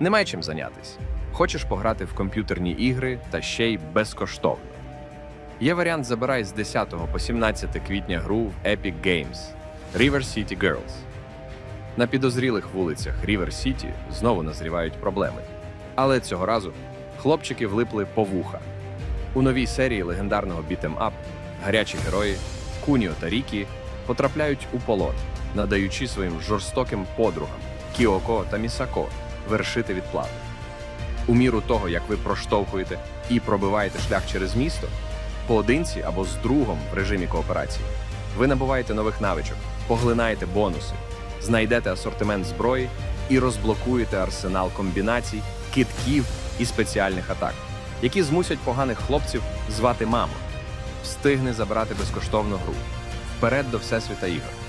Немає чим зайнятись. Хочеш пограти в комп'ютерні ігри та ще й безкоштовно. Є варіант забирай з 10 по 17 квітня гру в Epic Games River City Girls. На підозрілих вулицях River City знову назрівають проблеми. Але цього разу хлопчики влипли по вуха. У новій серії легендарного бітем-ап гарячі герої Куніо та Рікі потрапляють у полон, надаючи своїм жорстоким подругам Кіоко та Місако вершити відплату. У міру того, як ви проштовхуєте і пробиваєте шлях через місто, поодинці або з другом в режимі кооперації, ви набуваєте нових навичок, поглинаєте бонуси, знайдете асортимент зброї і розблокуєте арсенал комбінацій, китків і спеціальних атак, які змусять поганих хлопців звати мамо. Встигни забрати безкоштовну гру. Вперед до Всесвіта ігор.